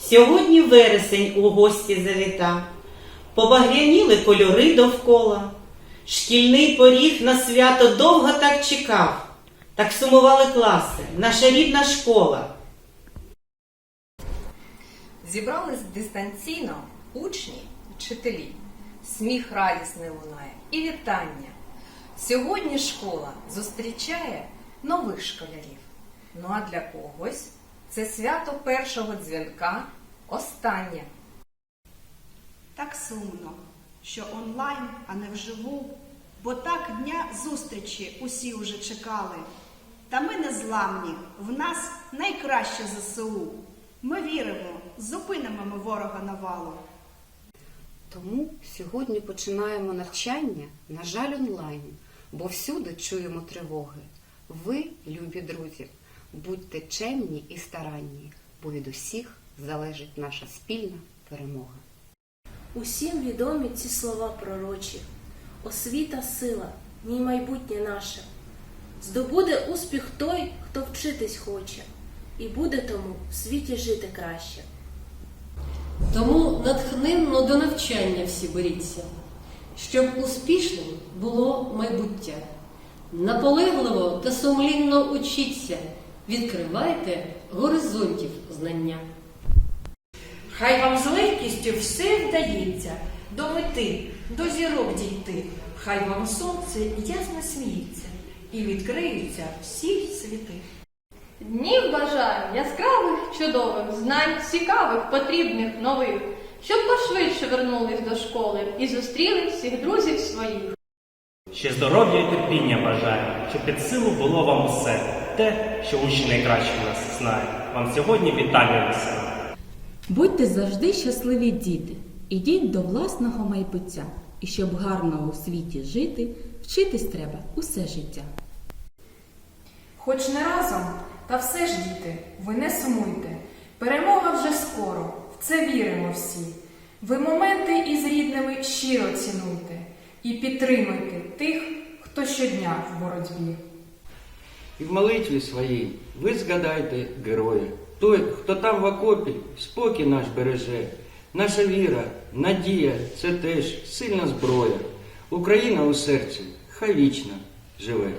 Сьогодні вересень у гості завітав, побагряніли кольори довкола. Шкільний поріг на свято довго так чекав, так сумували класи, наша рідна школа. Зібрались дистанційно учні вчителі. Сміх радісний лунає і вітання. Сьогодні школа зустрічає нових школярів. Ну а для когось це свято першого дзвінка останнє. Так сумно, що онлайн, а не вживу, бо так дня зустрічі усі уже чекали. Та ми не зламні, в нас найкраще ЗСУ. Ми віримо, зупинимо ми ворога навалу. Тому сьогодні починаємо навчання, на жаль, онлайн, бо всюди чуємо тривоги. Ви, любі друзі, будьте чемні і старанні, бо від усіх залежить наша спільна перемога. Усім відомі ці слова пророчі. Освіта сила, ній майбутнє наше. Здобуде успіх той, хто вчитись хоче, і буде тому в світі жити краще. Тому натхненно до навчання всі беріться, щоб успішним було майбуття. Наполегливо та сумлінно учіться, відкривайте горизонтів знання. Хай вам з легкістю все вдається до мети, до зірок дійти. Хай вам сонце ясно сміється і відкриються всі світи. Днів бажаю яскравих, чудових, знань цікавих, потрібних, нових, щоб пошвидше вернулись до школи і зустріли всіх друзів своїх. Ще здоров'я і терпіння бажаю, щоб під силу було вам усе, те, що учні найкраще нас знають. Вам сьогодні вітання несемо. Будьте завжди щасливі діти, ідіть до власного майбуття, і щоб гарно у світі жити, вчитись треба усе життя. Хоч не разом, та все ж, діти, ви не сумуйте. Перемога вже скоро, в це віримо всі. Ви моменти із рідними щиро цінуйте і підтримуйте тих, хто щодня в боротьбі. І в молитві своїй ви згадайте героя, той, хто там в окопі спокій наш береже. Наша віра, надія це теж сильна зброя. Україна у серці хай вічно живе.